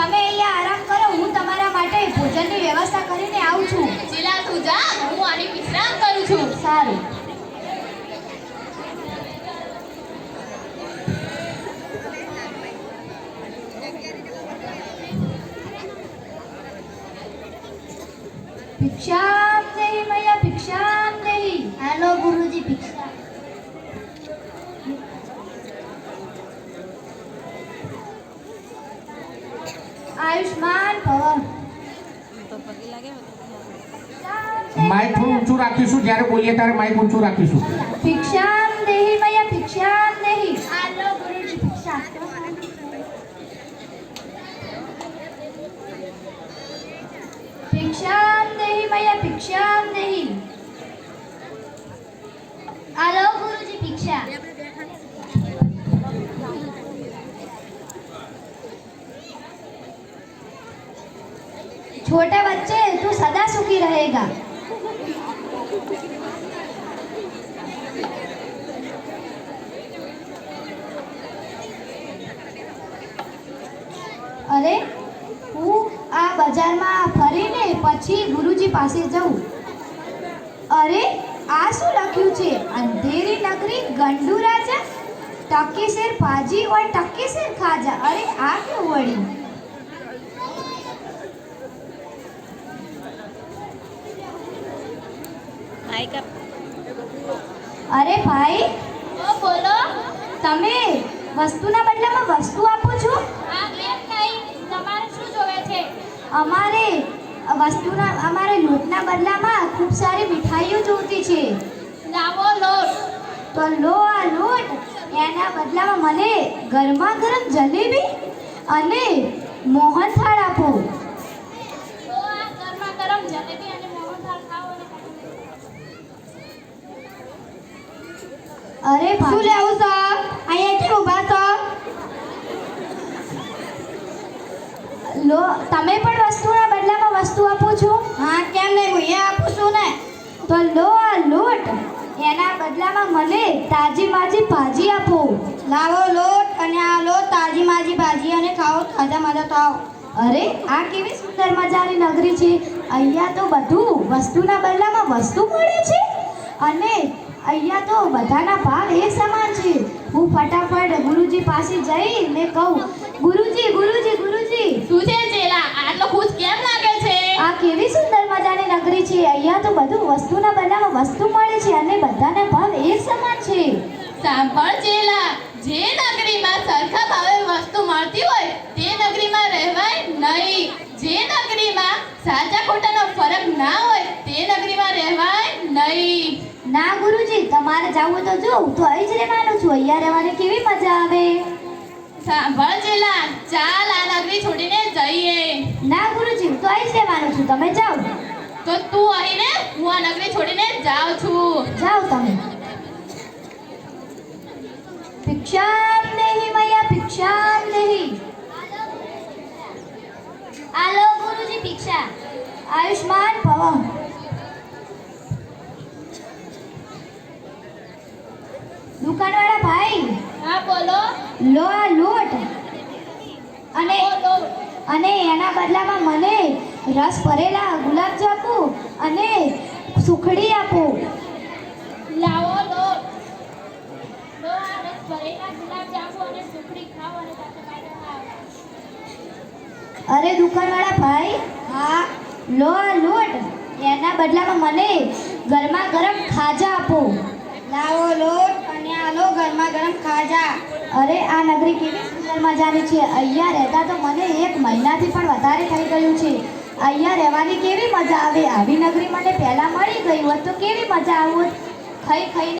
તમે અહીંયા આરામ કરો હું તમારા માટે ભોજનની વ્યવસ્થા કરીને આવું છું. જિલ્લા તું જા હું આની વિશ્રામ કરું છું. સારું. ભિક્ષામ દેહી મૈયા ભિક્ષામ દેહી હાલો ગુરુજી ભિક્ષા આયુષ્માન ભવ માઇક ઊંચું રાખીશું જ્યારે બોલીએ ત્યારે માઇક ઊંચું રાખીશું. ભિક્ષામ દેહી મૈયા ભિક્ષામ દેહી. આલો ગુરુજી ભિક્ષા. ભિક્ષામ દેહી મૈયા ભિક્ષામ દેહી હાલો ગુરુજી ભિક્ષા छोटे बच्चे तू सदा सुखी रहेगा અરે હું આ બજારમાં ફરીને પછી ગુરુજી પાસે જઉં અરે આ શું લખ્યું છે અંધેરી નગરી ગંડુ રાજા ટકી શેર ભાજી ઓર ટકી શેર ખાજા અરે આ કેવું વળી અરે ભાઈ ઓ બોલો. તમે વસ્તુના બદલામાં વસ્તુ આપો છો? હા કેમ નહીં. તમારે શું જોવે છે? અમારે વસ્તુના અમારે લોટના બદલામાં ખૂબ સારી મીઠાઈઓ જોઈતી છે. લાવો લોટ. તો લો આ લોટ. એના બદલામાં મને ગરમા ગરમ જલેબી અને મોહનથાળ આપો. તો આ ગરમા ગરમ જલેબી અને મોહનથાળ ખાઓ અને અરે શું લેવું છો? અહીંયા કેમ ઊભા છો? લો તમે પણ વસ્તુના બદલામાં વસ્તુ આપો છો? હા કેમ નહીં? હું અહીંયા આપું છું ને. તો લો આ લોટ. એના બદલામાં મને તાજી માજી ભાજી આપો. લાવો લોટ અને આ લો તાજી માજી ભાજી અને ખાઓ તાજા મજા તો આવો. અરે આ કેવી સુંદર મજાની નગરી છે. અહીંયા તો બધું વસ્તુના બદલામાં વસ્તુ મળે છે? અને અહીંયા તો બધાના ભાવ એક સમાન છે. હું ફટાફટ ગુરુજી પાસે જઈ ને કહું ગુરુજી ગુરુજી ગુરુજી. શું છે ચેલા? આટલો ખુશ કેમ લાગે છે? આ કેવી સુંદર મજાની નગરી છે. અહીંયા તો બધું વસ્તુના બનાવ વસ્તુ મળે છે અને બધાના ભાવ એક સમાન છે. સાંભળ ચેલા જે નગરીમાં સરખા ભાવે વસ્તુ મળતી હોય તે નગરીમાં રહેવાય નહીં. જે નગરીમાં સાચા ખોટાનો ફરક ના હોય તે નગરીમાં રહેવાય નહીં. ના ગુરુજી તમારે જવું તો જો હું તો અહીં જ રહેવાનું છું. અહીંયા રહેવાની કેવી મજા આવે? સાંભળ ચેલા ચાલ આ નગરી છોડીને જઈએ. ના ગુરુજી હું તો અહીં જ રહેવાનું છું. તમે જાઓ. તો તું અહીં ને હું આ નગરી છોડીને જાઉં છું. જાઓ તમે. ભિક્ષામ નહીં મૈયા ભિક્ષામ નહીં. આલો ગુરુજી ભિક્ષા. આયુષ્માન ભવ દુકાનવાળા ભાઈ હા બોલો લો આ લોટ. અને અને એના બદલામાં મને રસ ભરેલા ગુલાબજાંબુ અને સુખડી આપો. લાવો લોટ લો રસ ભરેલા ગુલાબજાંબુ અને સુખડી ખાઓ અને સાથે પાછા અરે દુકાનવાળા ભાઈ હા લો આ લોટ. એના બદલામાં મને ગરમા ગરમ ખાજા આપો. લાવો લોટ અને લો ગરમા ગરમ ખાજા. અરે, આ નગરી કેવી સુંદર મજાની છે? અહીંયા રહેતા તો મને એક મહિનાથી પણ વધારે થઈ ગયું છે. અહીંયા રહેવાની કેવી મજા આવે? આવી નગરી મને પહેલાં મળી ગઈ હોત તો કેવી મજા આવત? ખાઈ ખાઈને